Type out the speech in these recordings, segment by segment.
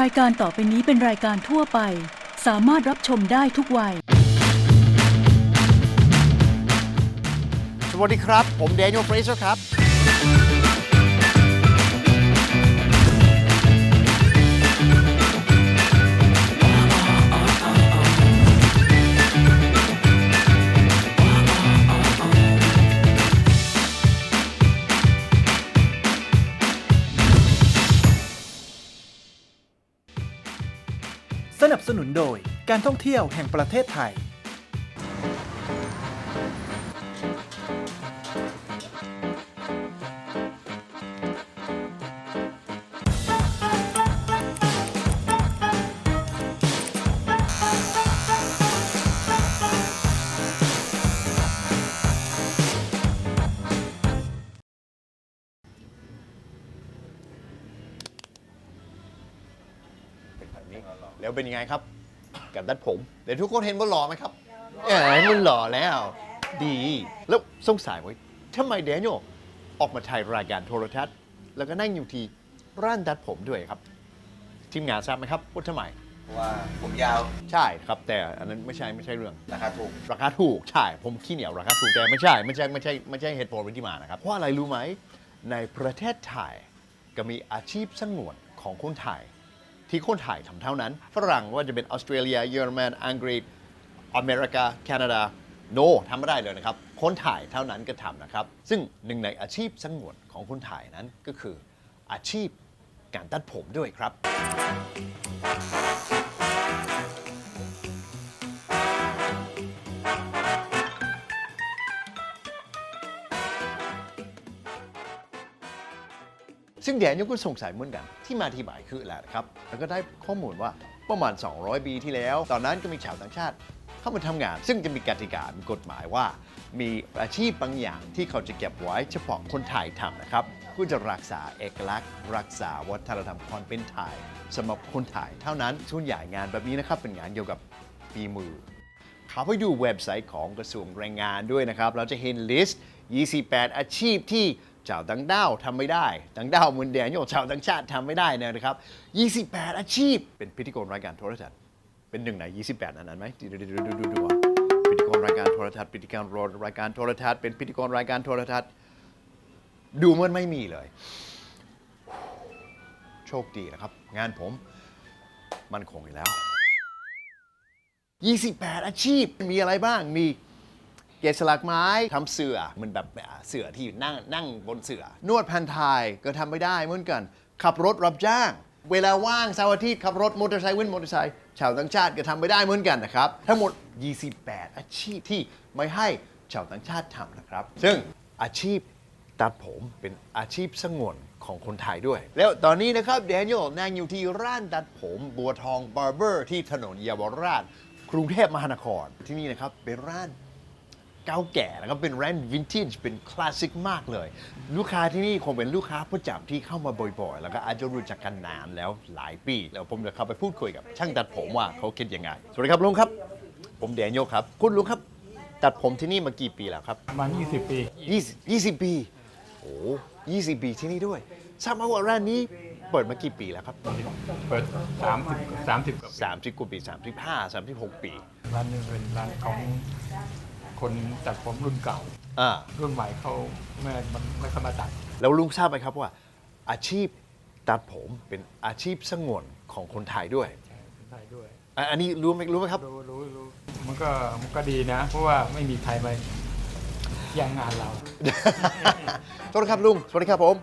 รายการต่อไปนี้เป็นรายการทั่วไป สามารถรับชมได้ทุกวัย สวัสดีครับ ผม Daniel Fraser ครับ นับสนุนโดยการท่องเที่ยวแห่งประเทศไทย แล้วเป็นยังไงครับ กับดัดผมเดี๋ยวทุกคนเห็นว่าหล่อไหมครับ เอ๋มันหล่อแล้ว ดี แล้วสงสัยไว้ทำไมแดเนียลออกมาถ่ายรายการโทรทัศน์ แล้วก็นั่งอยู่ที่ร้านดัดผมด้วยครับ ทีมงานทราบไหมครับว่าทำไม เพราะว่าผมยาวใช่ครับ แต่อันนั้นไม่ใช่ไม่ใช่เรื่อง ราคาถูก ราคาถูกใช่ผมขี้เหนียวราคาถูกแต่ไม่ใช่ไม่ใช่ไม่ใช่ไม่ใช่เหตุผลที่มานะครับเพราะอะไรรู้ไหมในประเทศไทยก็มีอาชีพสงวนของคนไทย ที่คนไทยทำเท่านั้น ฝรั่งว่าจะเป็นออสเตรเลียเยอรมันอังกฤษอเมริกาแคนาดาโนทำไม่ได้เลยนะครับ คนไทยเท่านั้นก็ทำนะครับ ซึ่งหนึ่งในอาชีพสงวนของคนไทยนั้นก็คืออาชีพการตัดผมด้วยครับ ซึ่งแดนยงก็สงสัยเหมือนกันที่มาที่ไปคืออะไรนะครับ แล้วก็ได้ข้อมูลว่าประมาณ 200 ปีที่แล้ว ตอนนั้นก็มีชาวต่างชาติเข้ามาทำงาน ซึ่งจะมีกติกา มีกฎหมายว่า มีอาชีพบางอย่างที่เขาจะเก็บไว้เฉพาะคนไทยทำนะครับเพื่อจะรักษาเอกลักษณ์ รักษาวัฒนธรรมความเป็นไทยสำหรับคนไทยเท่านั้นส่วนใหญ่งานแบบนี้นะครับเป็นงานเกี่ยวกับฝีมือเขาไปดูเว็บไซต์ของกระทรวงแรงงานด้วยนะครับ เราจะเห็นลิสต์ 28 อาชีพที่ ชาวต่างด้าวทำไม่ได้ต่างด้าวมืนแดนโยชาวต่างชาติทำไม่ได้นะครับ 28 อาชีพ เป็นพิธีกรรายการโทรทัศน์เป็นหนึ่งใน 28 อันนั้นไหมดูดูดูดูดูดูพิธีกรรายการโทรทัศน์พิธีกรรายการโทรทัศน์เป็นพิธีกรรายการโทรทัศน์ดูเหมันไม่มีเลย โชคดีนะครับ งานผมมันคงอยู่แล้ว 28 อาชีพมีอะไรบ้างมี เกสลักไม้ทำเสือเหมันแบบเสือที่นั่งนั่งบนเสือ นวดแผ่นไทยก็ทำไม่ได้เหมือนกัน ขับรถรับจ้าง เวลาว่างเสาร์อาทิตย์ขับรถมอเตอร์ไซค์วินมอเตอร์ไซค์ชาวต่างชาติก็ทำไม่ได้เหมือนกันนะครับ ทั้งหมด 28 อาชีพที่ไม่ให้ชาวต่างชาติทำนะครับ ซึ่งอาชีพ ตัดผมเป็นอาชีพสงวนของคนไทยด้วย แล้วตอนนี้นะครับแดเนียลนั่งอยู่ที่ร้านตัดผมบัวทองบาร์เบอร์ที่ถนนเยาวราช กรุงเทพมหานครที่นี่นะครับเป็นร้าน เก่าแก่นะครับเป็นร้านวินเทจเป็นคลาสสิกมากเลย ลูกค้าที่นี่คงเป็นลูกค้าประจำที่เข้ามาบ่อยๆ แล้วก็อาจจะรู้จักกันนานแล้วหลายปี แล้วผมจะเข้าไปพูดคุยกับช่างตัดผมว่าเขาคิดยังไง สวัสดีครับลุงครับ ผมแดเนียลครับ คุณลุงครับ ตัดผมที่นี่มากี่ปีแล้วครับ ประมาณ20 ปี 20 20 ปี โอ้20 ปีที่นี่ด้วย ทราบมาว่าร้านนี้เปิดมากี่ปีแล้วครับ เปิด 30 30กว่าปี30 กว่าปี 35 36 ปี ร้านนี้เป็นร้านของ คนตัดผมรุ่นเก่า อ่ารุ่นใหม่เขาไม่มันไม่เข้ามาตัด แล้วลุงทราบไหมครับว่า อาชีพตัดผมเป็นอาชีพสงวนของคนไทยด้วยใช่คนไทยด้วย อะอันนี้รู้ไหมรู้ไหมครับ รู้รู้รู้มันก็มันก็ดีนะ เพราะว่าไม่มีใครมาแย่งงานเราสวัสดีครับลุง สวัสดีครับผม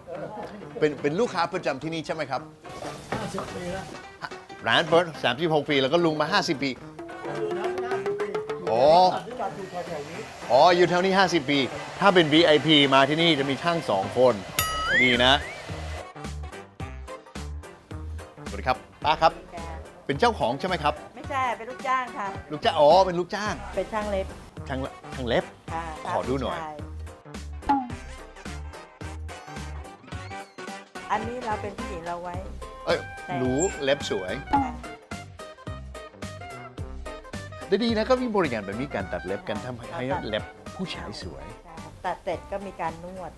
เป็นเป็นลูกค้าประจำที่นี่ใช่ไหมครับ 50ปีแล้วร้านเปิด36 ปี แล้วก็ลุงมา 50 ปีอ๋ อ อ๋อ อยู่แถวนี้ 50 ปี ถ้าเป็น VIP มาที่นี่จะมีช่างสองคน ดีนะ สวัสดีครับ ป้าครับ เป็นเจ้าของใช่ไหมครับ ไม่ใช่ เป็นลูกจ้างค่ะ ลูกจ้าง อ๋อ เป็นลูกจ้าง เป็นช่างเล็บ ช่างช่างเล็บ ค่ะขอดูหน่อยใช่อันนี้เราเป็นผู้หญิงเราไว้ เอ้ยแต่รู้เล็บสวย ค่ะได้ดีนะก็มีบริการแบบนี้การตัดเล็บกันทำให้ให้เล็บผู้ชายสวยใช่ตัดเสร็จก็มีการนวด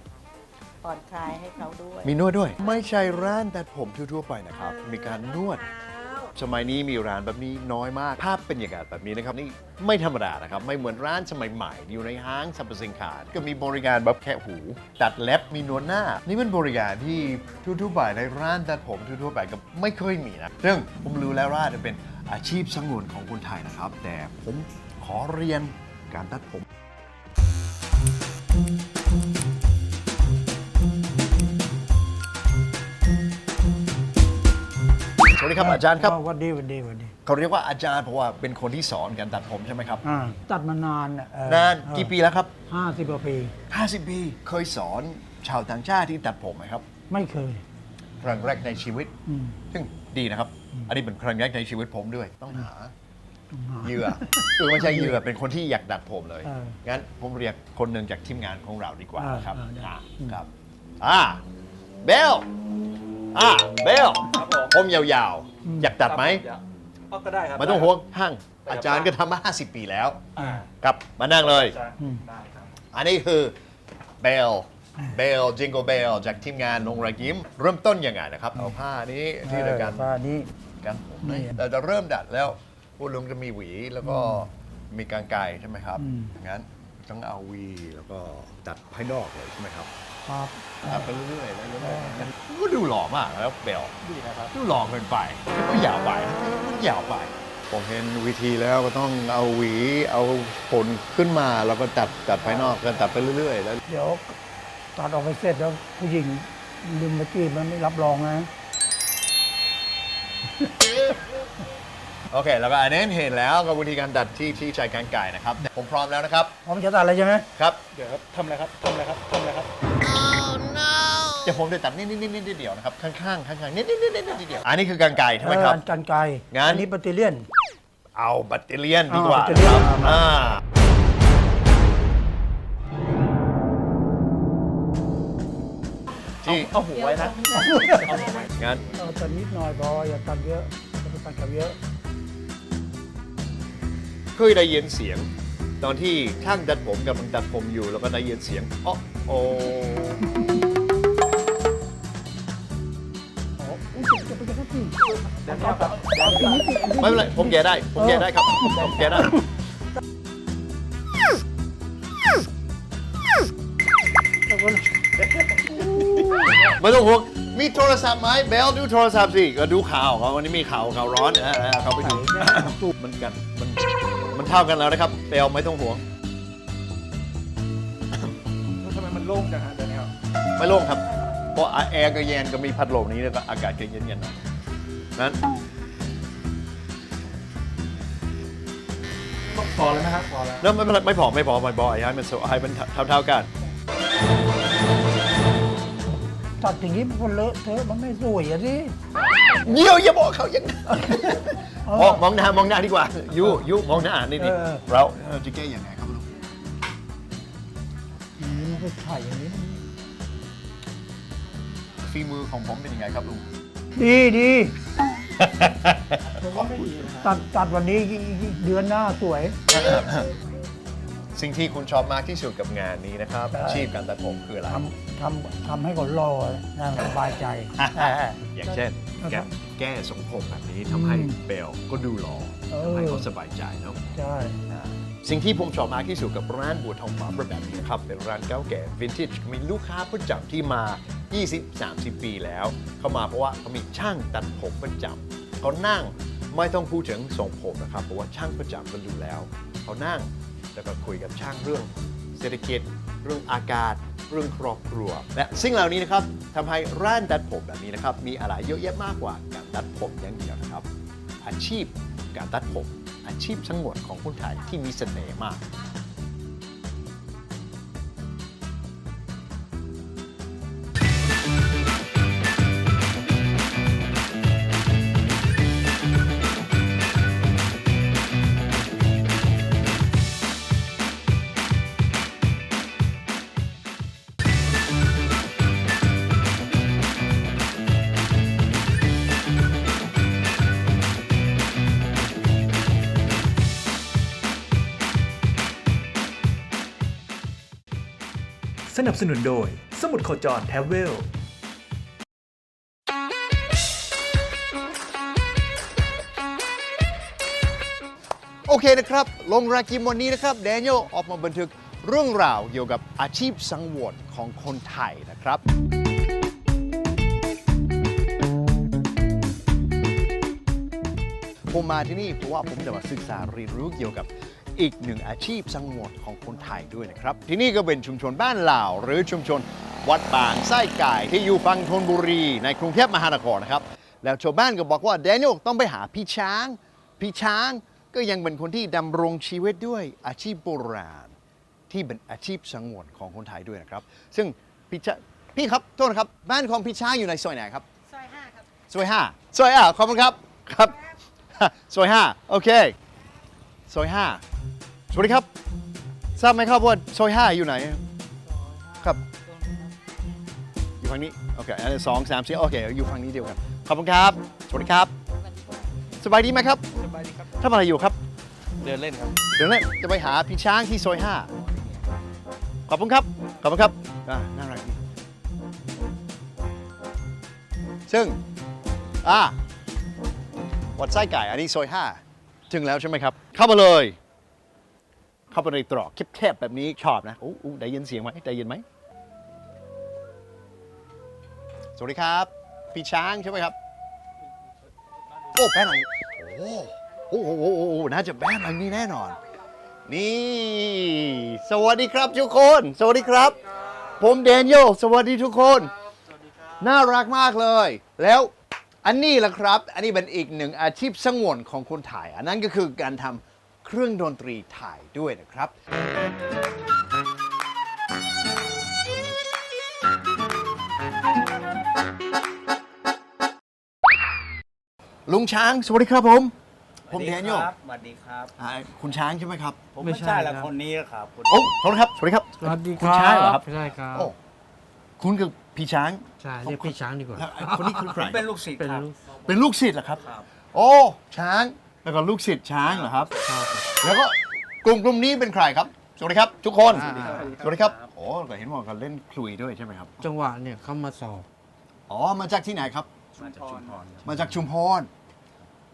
ผ่อนคลายให้เขาด้วย มีนวดด้วย ไม่ใช่ร้านตัดผมทั่วๆไปนะครับ มีการนวด สมัยนี้มีร้านแบบนี้น้อยมาก ภาพเป็นอย่างแบบนี้นะครับนี่ไม่ธรรมดานะครับ ไม่เหมือนร้านสมัยใหม่ อยู่ในห้างสรรพสินค้าก็มีบริการแบบแค่หู ตัดเล็บมีนวดหน้า นี่เป็นบริการที่ทั่วๆไปในร้านตัดผมทั่วๆไปก็ไม่เคยมีนะซึ่งผมรู้แล้วว่าจะเป็น อาชีพสงวนของคนไทยนะครับ แต่ผมขอเรียนการตัดผม สวัสดีครับอาจารย์ครับอ๋อวันดีวันดีวันดีเขาเรียกว่าอาจารย์เพราะว่าเป็นคนที่สอนการตัดผมใช่ไหมครับ อ่าตัดมานานน่ะเออนานกี่ปีแล้วครับห้าสิบกว่าปี50 ปี เคยสอนชาวต่างชาติที่ตัดผมไหมครับ ไม่เคย ครั้งแรกในชีวิต อืม ซึ่งดีนะครับอันนี้เป็นครั้งแรกในชีวิตผมด้วย ต้องหาต้องหา เหยื่อเออไม่ใช่เหยื่อเป็นคนที่อยากดัดผมเลย เอองั้นผมเรียกคนหนึ่งจากทีมงานของเราดีกว่าเออครับเออได้ อ่าอืมครับอ่าเบลอ่าเบลครับผมผมยาวๆ อยากตัดไหมก็ได้ครับไมาต้องห่วงห้างอาจารย์ก็ทำมา 50 ปีแล้ว อ่าครับ มานั่งเลยจะอืม ได้ครับ อันนี้คือเบล เบลจิงโกเบลจากทีมงานนงรายยิ้ม เริ่มต้นยังไงนะครับ เอาผ้านี้ที่เดียวกันเออว่านี้กันผมนี่ เราจะเริ่มดัดแล้วผู้ลุงจะมีหวีแล้วก็มีกางไกรใช่ไหมครับอืมงั้นต้องเอาหวีแล้วก็ตัดภายนอกเลยใช่ไหมครับครับตัดไปเรื่อยๆแล้วเรื่อยๆงั้นก็ดูหล่อมากแล้วเบลดีนะครับดูหล่อเกินไปก็ยาวไปมันยาวไปผมเห็นวิธีแล้วก็ต้องเอาหวีเอาผลขึ้นมาแล้วก็ตัดตัดภายนอกกันตัดไปเรื่อยๆแล้ว เดี๋ยว ตัดออกไปเสร็จแล้วผู้หญิงลืมมาจีบมันไม่รับรองนะ โอเค แล้วก็อันนี้เห็นแล้วกับวิธีการตัดที่ที่ใช้กางไก่นะครับ ผมพร้อมแล้วนะครับ พร้อมจะตัดอะไรใช่ไหมครับเดี๋ยวครับทำอะไรครับทำอะไรครับทำอะไรครับ เดี๋ยวผมจะตัดนิดนิดนิดนิดเดียวนะครับ ข้างๆข้างๆนิดนิดนิดนิดนิดเดียวอันนี้คือกางไก่ใช่ไหมครับ เออกันไกลงั้น อันนี้แบตเตอเลียน เอาแบตเตอเลียนดีกว่าเอาแบตเตอเลียน ครับเอา มาอ่าที่เอาหูไว้นะงั้นเออตัดนิดหน่อยพออย่าตัดเยอะอย่าไปตัดกับเยอะ เคยได้ยินเสียง ตอนที่ช่างตัดผมกำลังตัดผมอยู่แล้วก็ได้ยินเสียงอ๋อโอ้อ๋ออุ๊ยจะไปจะไปที่เดี๋ยวนะครับไม่เป็นไรผมแก้ได้ ผมแก้ได้ครับผมแก้ได้ ไม่ต้องห่วงมีโทรศัพท์ไหมเบลดูโทรศัพท์สิก็ดูข่าวเขาวันนี้มีข่าวข่าวร้อนเออเออเขาไปดูมันกันมันมันเท่ากันแล้วนะครับเบลไม่ต้องห่วงทำไมมันโล่งจังฮะเดี๋ยวนี้ครับไม่โล่งครับเพราะแอร์ก็เย็นก็มีพัดลมนี้แล้วก็อากาศก็เย็นๆหน่อยนั้นพอแล้วนะครับพอแล้วแล้วไม่ไรไม่พอไม่พอไม่พอให้มันให้มันเท่าๆกัน ตัดอย่างนี้มันเลอะเทอะมันไม่สวยอะสิ เยี่ยวอย่าบอกเขาอย่างนั้นเออมองมองหน้ามองหน้าดีกว่ายูยูมองหน้านี่นี่เออ เราเราจะแก้ยังไงครับลุงอย่างนี้มันก็ถ่ายอย่างนี้ ฝีมือของผมเป็นยังไงครับลุง ดีดีผมว่าไม่ดีนะตัดตัดวันนี้เดือนหน้าสวย สิ่งที่คุณชอบมากที่สุดกับงานนี้นะครับใช่ อาชีพการตัดผมคืออะไรทำทำทำให้เขารอน่าสบายใจ อย่างเช่นครับแก้แก้ทรงผมแบบนี้ทำให้อืมเบลก็ดูหล่อเออ ทำให้เขาสบายใจเนาะ ใช่ สิ่งที่ผมชอบมากที่สุดกับร้านบัวทองฟ้าแบบนี้นะครับ เป็นร้านเก่าแก่วินเทจมีลูกค้าประจำที่มา 20-30 ปีแล้ว เขามาเพราะว่าเขามีช่างตัดผมประจำเขานั่งไม่ต้องพูดถึงทรงผมนะครับ เพราะว่าช่างประจำก็ดูแล้ว เขานั่ง แล้วก็คุยกับช่างเรื่องเศรษฐกิจ เรื่องอากาศ เรื่องครอบครัว และสิ่งเหล่านี้นะครับทำให้ร้านตัดผมแบบนี้นะครับ มีอะไรเยอะแยะมากกว่าการตัดผมอย่างเดียวนะครับ อาชีพการตัดผม อาชีพทั้งหมดของคนไทยที่มีเสน่ห์มาก นับสนุนโดย สมุดโคจรแทเวล โอเคนะครับ ลงรากิมวันนี้นะครับแดเนียลออกมาบันทึกเรื่องราวเกี่ยวกับอาชีพสังวรของคนไทยนะครับ ผมมาที่นี่เพราะว่าผมจะมาศึกษาเรียนรู้เกี่ยวกับ อีกหนึ่งอาชีพสังวรของคนไทยด้วยนะครับ ที่นี่ก็เป็นชุมชนบ้านลาวหรือชุมชนวัดบางไส้ไก่ที่อยู่ฝั่งธนบุรีในกรุงเทพมหานครนะครับ แล้วชาวบ้านก็บอกว่าแดเนียลต้องไปหาพี่ช้าง พี่ช้างก็ยังเป็นคนที่ดำรงชีวิตด้วยอาชีพโบราณ ที่เป็นอาชีพสังวรของคนไทยด้วยนะครับ ซึ่งพี่ช้างพี่ครับโทษนะครับบ้านของพี่ช้างอยู่ในซอยไหนครับซอยห้าครับซอยห้าซอยห้าขอบคุณครับครับซอยห้าโอเคซอยห้า สวัสดีครับ ทราบไหมครับว่าซอยห้าอยู่ไหน ครับ อยู่ฝั่งนี้ โอเคอันนี้สองสามสี่โอเค อยู่ฝั่งนี้เดียวกัน ขอบคุณครับ สวัสดีครับ สบายดีไหมครับ สบายดีครับทำอะไรอยู่ครับ เดินเล่นครับ เดี๋ยวนี้จะไปหาพี่ช้างที่ซอยห้าขอบคุณครับ ขอบคุณครับอ่าน่ารักดีซึ่ง อ่าวัดไส้ไก่ อันนี้ซอยห้าถึงแล้วใช่ไหมครับ เข้ามาเลย เข้าไปในตรอกแคบๆแบบนี้ชอบนะอู้อู้ได้ยินเสียงไหมได้ยินไหมสวัสดีครับ พี่ช้างใช่ไหมครับ โอ้แป้นหลังนี้โอ้โหโอ้โหโอ้โหน่าจะแป้นหลังนี้แน่นอน นี่ สวัสดีครับทุกคน สวัสดีครับ ผมแดเนียลสวัสดีทุกคน น่ารักมากเลย แล้วอันนี้แหละครับ อันนี้เป็นอีกหนึ่งอาชีพสงวนของคนไทยอันนั้นก็คือการทำ เครื่องดนตรีไทยด้วยนะครับ ลุงช้าง สวัสดีครับผม ผมแดเนียลสวัสดีครับ อ่าคุณช้างใช่ไหมครับผมไม่ใช่ละคนนี้ครับคุณโอ้โทษนะครับ สวัสดีครับ สวัสดีคุณช้างเหรอครับ ใช่ครับโอ้คุณคือพี่ช้างใช่เรียกพี่ช้างดีกว่าแล้วไอ้คนนี้คือใคผรมเป็นลูกศิษย์เป็นครับ ลูกเป็นลูกศิษย์เหรอครับ ครับ โอ้ช้าง แล้วก็ลูกศิษย์ช้างเหรอครับครับ แล้วก็กลุ่มกลุ่มนี้เป็นใครครับ สวัสดีครับ ทุกคนอ่าสวัสดีครับ โอ้ก็เห็นว่ากันเล่นคลุยด้วยใช่ไหมครับ จังหวะเนี่ยเขามาสอบ อ๋อ มาจากที่ไหนครับ มาจากชุมพร มาจากชุมพร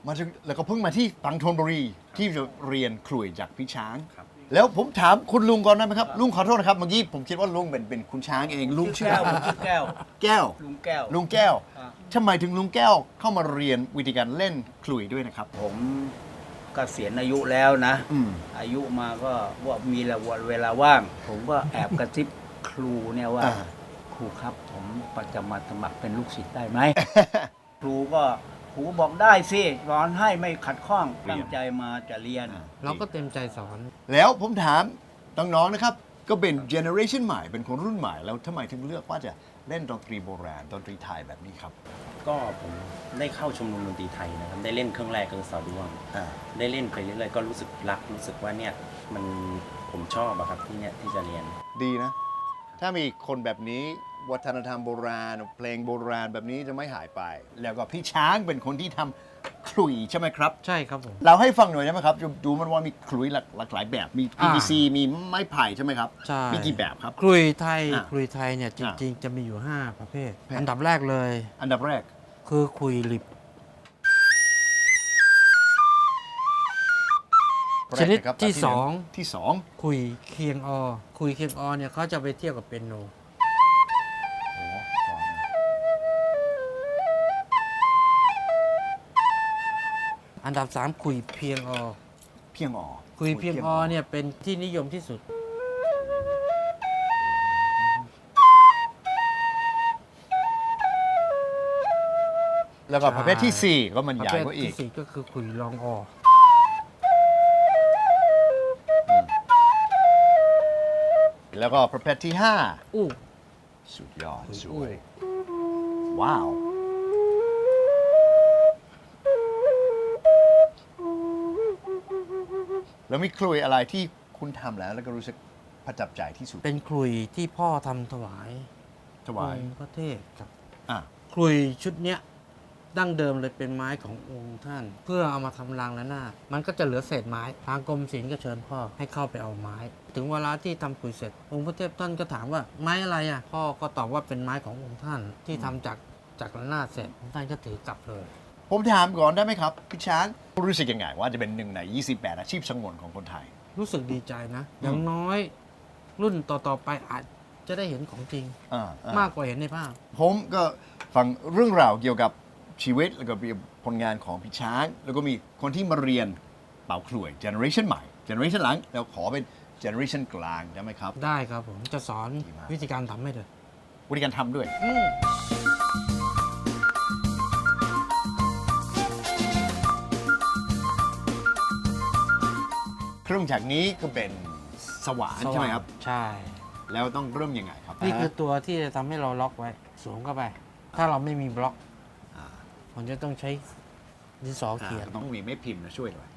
มาจากแล้วก็เพิ่งมาที่ตังธนบุรีที่จะเรียนคลุยจากพี่ช้าง แล้วผมถามคุณลุงก่อนได้ไหมครับลุงขอโทษนะครับเมื่อกี้ผมคิดว่าลุงเป็นเป็นคุณช้างเองลุงชื่อแก้วผมชื่อแก้ว แก้ว ลุงแก้ว ลุงแก้วอ่าทำไมถึงลุงแก้วเข้ามาเรียนวิธีการเล่นคลุยด้วยนะครับ ผมเกษียณอายุแล้วนะ อืม อายุมาก็ว่ามีเวลาว่าง ผมก็แอบกระซิบครูเนี่ยว่า อ่า ครูครับผมประจะมาสมัครเป็นลูกศิษย์ได้ไหม ครูก็ค รูบอกได้สิสอนให้ไม่ขัดข้องเรียน ตั้งใจมาจะเรียน เราก็เต็มใจสอน แล้วผมถามน้องๆนะครับ ก็เป็นเจเนอเรชันใหม่เป็นคนรุ่นใหม่แล้วทำไมถึงเลือกว่าจะเล่นดนตรีโบราณดนตรีไทยแบบนี้ครับ ก็ผมได้เข้าชมรมดนตรีไทยนะครับ ได้เล่นเครื่องแรกก็คือสาวดวง อ่า ได้เล่นไปเรื่อยๆก็รู้สึกรักรู้สึกว่าเนี่ยมันผมชอบอะครับที่เนี่ยที่จะเรียน ดีนะ ถ้ามีคนแบบนี้ วัฒนธรรมโบราณ เพลงโบราณแบบนี้จะไม่หายไป แล้วก็พี่ช้างเป็นคนที่ทำขลุ่ยใช่ไหมครับ ใช่ครับผม เราให้ฟังหน่อยได้ไหมครับดูดูมันว่ามีขลุ่ยหลากหลากหลายแบบมีอ่า PVC มีไม้ไผ่ใช่ไหมครับใช่ มีกี่แบบครับ คลุยไทยอะคลุยไทยเนี่ยจอะริง ๆ จะมีอยู่ 5 ประเภทแพะอันดับแรกเลย อันดับแรก คือคลุยลิบชนิดแรกะครับที่ แบบสองที่สองคุยเคียงออคุยเคียงออเนี่ยเขาจะไปเทียบกับเปียโน อันดับ 3 คุยเพียงออเพียงออคุยเพียงออเนี่ยเป็นที่นิยมที่สุด แล้วก็ประเภทที่สี่ก็มันประใหญ่เภทกว่าอีที่ก สี่ก็คือคุยลองออแล้วก็ประเภทที่ห้าอู้สุดยอดคุยสอู้วย ว้าว แล้วมีคลุยอะไรที่คุณทำแล้ว แล้วก็รู้สึกประทับใจที่สุดเป็นคลุยที่พ่อทำถวายถวายองค์พระเทพครับ อะคลุยชุดเนี้ยดั้งเดิมเลยเป็นไม้ขององค์ท่าน เพื่อเอามาทำรางและหน้าดมันก็จะเหลือเศษไม้ ทางกรมศิลป์ก็เชิญพ่อให้เข้าไปเอาไม้ ถึงเวลาที่ทำขุยเสร็จ องค์พระเทพท่านก็ถามว่าไม้อะไรอะพ่อก็ตอบว่าเป็นไม้ขององค์ท่านที่ทำจากจากระนาดเสร็จองค์ท่านก็ถือกลับเลย ผมถามก่อนได้ไหมครับพี่ช้างรู้สึกยังไงว่าจะเป็นหนึ่งใน 28 อาชีพสงวนของคนไทย รู้สึกดีใจนะ อย่างน้อย รุ่นต่อ ๆ ไปอาจจะได้เห็นของจริง อ่าอ่มากกว่าเห็นในภาพ ผมก็ฟังเรื่องราวเกี่ยวกับชีวิตแล้วก็มีผลงานของพี่ช้าง แล้วก็มีคนที่มาเรียนเป่าขลุ่ยเจเนอเรชันใหม่เจเนอเรชันหลังเราขอเป็นเจเนอเรชันกลางได้ไหมครับ ได้ครับผมจะสอนดีมาก วิธีการทำให้เลย วิธีการทำด้วย อืม รื่องจักรนี้ก็เป็นสว่านใช่ไหมครับ ใช่ แล้วต้องเริ่มยังไงครับนี่คือตัวที่จะทำให้เราล็อกไว้สวมเข้าไป ถ้าเราไม่มีบล็อกอ่าผมจะต้องใช้ดินสออ่าเขียนต้องมีไม่พิมพ์นะช่วยหน่อย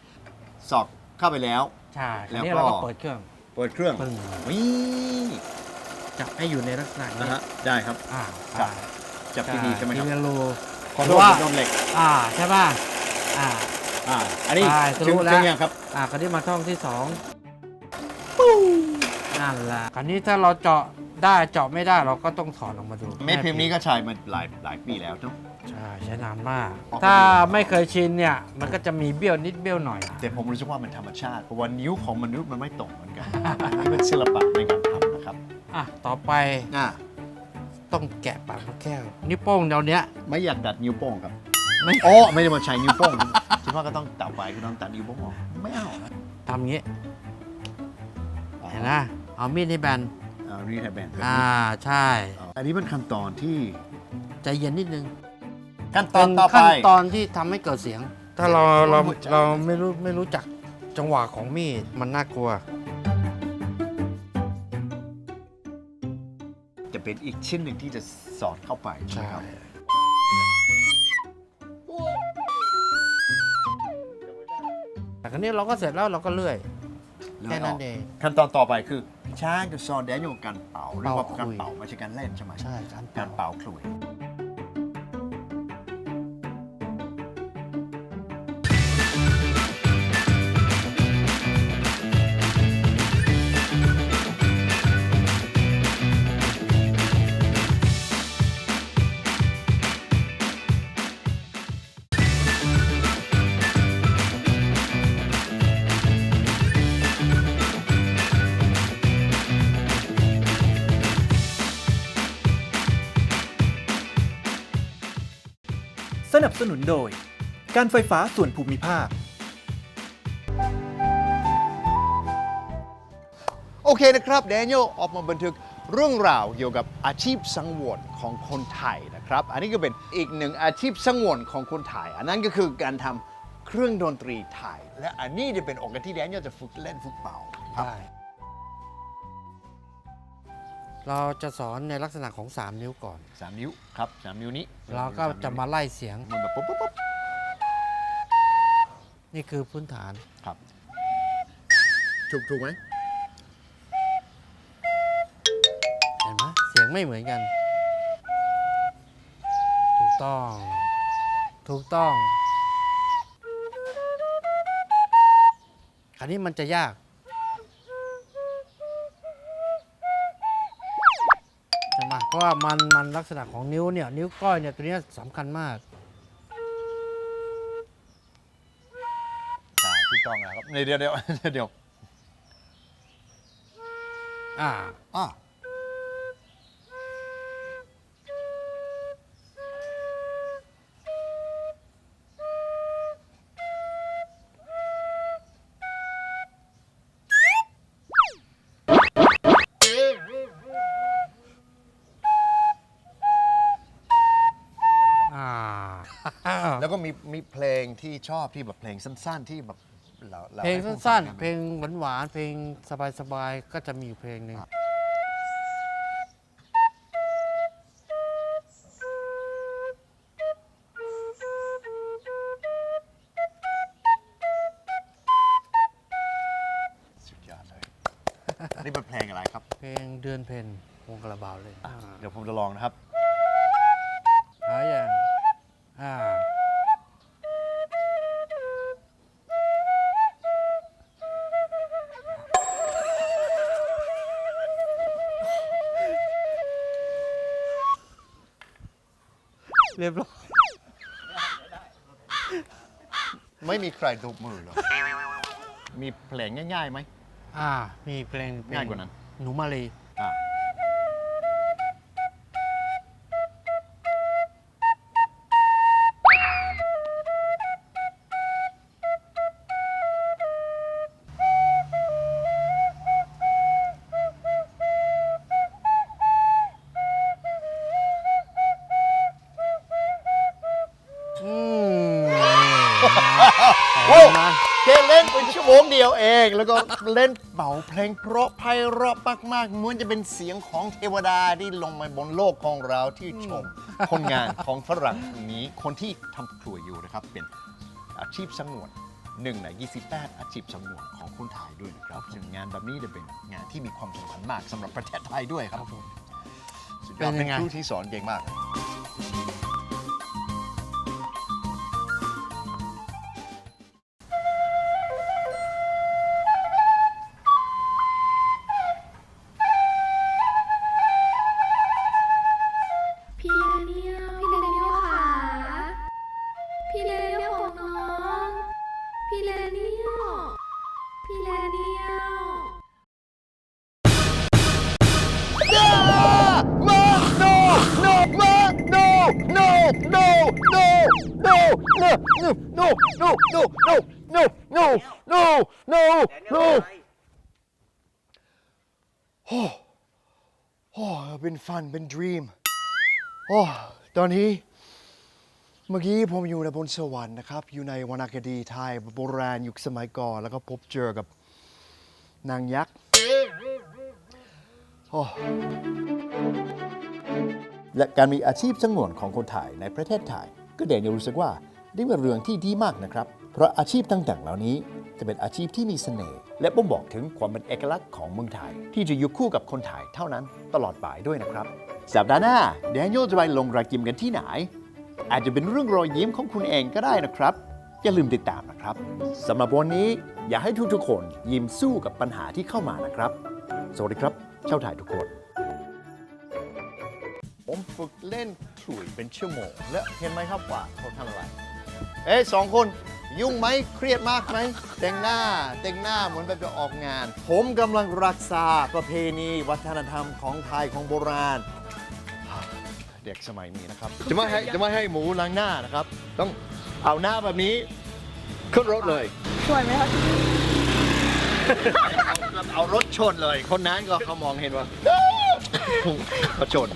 สอดเข้าไปแล้ว ใช่แล้แล้ววก็ เราก็เปิดเครื่อง เปิดเครื่องปึ้ง วิ่งจับให้อยู่ในลักษณะนะนี้ฮะได้ครับ อ่าจับ จับที่ดีใช่ไหมครับทีละรูขอหโทรือษว่า โดนเหล็ก อ่าใช่ป่ะอ่า อ่าอันนี้ใช่ทะลุถึงแล้ว ถึงยังครับ อ่าคราวนี้มาช่องที่สองปุ้งนั่นแหละคราวนี้ถ้าเราเจาะได้เจาะไม่ได้เราก็ต้องถอดออกมาดูไม่พิมพ์นี้ก็ใช้มาหลายหลายปีแล้วเนอะใช่ใช้นานมาก ออกไปถ้าดูไม่เคยชินเนี่ย มันก็จะมีเบี้ยวนิดเบี้ยวหน่อย แต่ผมรู้สึกว่ามันธรรมชาติ เพราะว่านิ้วของมนุษย์มันไม่ตรงเหมือนกัน อันนี้เป็นศิลปะในการทำนะครับอะ ต่อไปอ่าต้องแกะปากนกแก้ว นิ้วโป้งเดี๋ยวเนี้ยไม่อยากดัดนิ้วโป้งครับ ไม่โอ้ไม่ได้มาใช้นิ้วโป้งคิดว่าก็ต้องต่อไปก็ต้องตัดนิ้วโป้งออกไม่เอานะทำอย่างงี้เห็นนะเอามีดให้แบนอ่ารีแทบแบนอ่าใช่ อันนี้เป็นขั้นตอนที่ใจเย็นนิดนึงขั้นตอเป็นนต่อไปขั้นตอนที่ทำให้เกิดเสียง ถ้าเราเราหัวใจ เราไม่รู้ไม่รู้จักจังหวะของมีดมันน่ากลัว จะเป็นอีกชิ้นหนึ่งที่จะสอดเข้าไปใช่ไหมครับแต่ ครั้นี้เราก็เสร็จแล้วเราก็เลื่อยแค่นั้นเอง ขั้นตอนต่อไปคือพี่ช้างจะสอนแดเนียลการเป่าเรียกว่าเป่าการขลุ่ยเป่าไม่ใช่การเล่นใช่ไหมใช่การการเป่าเป่าขลุ่ย สนับสนุนโดย การไฟฟ้าส่วนภูมิภาค โอเคนะครับแดเนียลออกมาบันทึกเรื่องราวเกี่ยวกับอาชีพสังวนของคนไทยนะครับ อันนี้ก็เป็นอีกหนึ่งอาชีพสังวนของคนไทย อันนั้นก็คือการทำเครื่องดนตรีไทย และอันนี้จะเป็นโอกาสที่แดเนียลจะฝึกเล่นฝึกเป่าครับได้ เราจะสอนในลักษณะของ 3 นิ้วก่อน สามนิ้วครับสามนิ้วนี้เราก็จะมาไล่เสียงมันแบบปุ๊บปุ๊บปุ๊บนี่คือพื้นฐาน ครับ ถูกถูกไหมเห็นไหมเสียงไม่เหมือนกัน ถูกต้อง ถูกต้อง คราวนี้มันจะยาก เพราะว่ามันมันลักษณะของนิ้วเนี่ยนิ้วก้อยเนี่ยตัวเนี้ยสำคัญมาก ใช่ถูกต้องแล้วครับเดี๋ยวเดี๋ยวเดี๋ยวอ่า อะ ที่ชอบที่แบบเพลงสั้น ๆ ที่แบบเราราเพลงให้ผู้สั้นฟักัๆเพลงหวานๆ เพลงสบายๆ ก็จะมีอยู่เพลงหนึ่ง สุดยอดเลยอันนี้เป็นเพลงอะไรครับ เพลงเดือนเพ็ญวงกระบาวเลย เดี๋ยวผมจะลองนะครับ ม่มีใครตบมือหรอกมีเพลงง่ายๆไหมอ่ามีเพลงเพลง่ายกว่านั้น หนูมาเลยอะ เดียวเองแล้วก็เล่นเป่าเพลงเพราะไพเราะมากๆเหมือนจะเป็นเสียงของเทวดาที่ลงมาบนโลกของเราที่ชมผลงานของฝรั่งคนนี้คนที่ทำครัวอยู่นะครับ เป็นอาชีพสงวนหนึ่งใน28 อาชีพสงวนของคนไทยด้วยนะครับซึ่งงานแบบนี้จะเป็นงานที่มีความสำคัญมากสำหรับประเทศไทยด้วยครับสุดยอดเป็นเป็ยันงไงครูที่สอนเก่งมาก โนโนโนโอ้โอ้เป็นฟันเป็นดรีมโอ้ตอนนี้ เมื่อกี้ผมอยู่ในบนสวรรค์นะครับ อยู่ในวรรณคดีไทยโบราณยุคสมัยก่อน แล้วก็พบเจอกับนางยักษ์โอ้และการมีอาชีพสงวนของคนไทยในประเทศไทย ก็เด่นรู้สึกว่านี่เป็นเรื่องที่ดีมากนะครับ เพราะอาชีพต่างๆ เหล่านี้จะเป็นอาชีพที่มีเสน่ห์และบ่งบอกถึงความเป็นเอกลักษณ์ของเมืองไทย ที่จะอยู่คู่กับคนไทยเท่านั้นตลอดไปด้วยนะครับ สัปดาห์หน้าแดเนียลจะไปลงรายกิมกันที่ไหน อาจจะเป็นเรื่องรอยยิ้มของคุณเองก็ได้นะครับ อย่าลืมติดตามนะครับสำหรับวันนี้อยากให้ทุกๆคนยิ้มสู้กับปัญหาที่เข้ามานะครับ สวัสดีครับเช่าถ่ายทุกคนผมฝึกเล่นขลุ่ยเป็นชั่วโมงและเห็นไหมครับว่าเขาทำอะไร เอ้ยสองคน ยุ่งไหมเครียดมากไหมแต่งหน้าแต่งหน้าเหมือนแบบจะออกงาน ผมกำลังรักษาประเพณีวัฒนธรรมของไทยของโบราณ เด็กสมัยนี้นะครับ จะไม่ให้จะไม่ให้หมูล้างหน้านะครับ ต้องเอาหน้าแบบนี้ขึ้นรถเลย สวยไหมคะเอารถชนเลย คนนั้นก็เขามองเห็นว่า เขาชน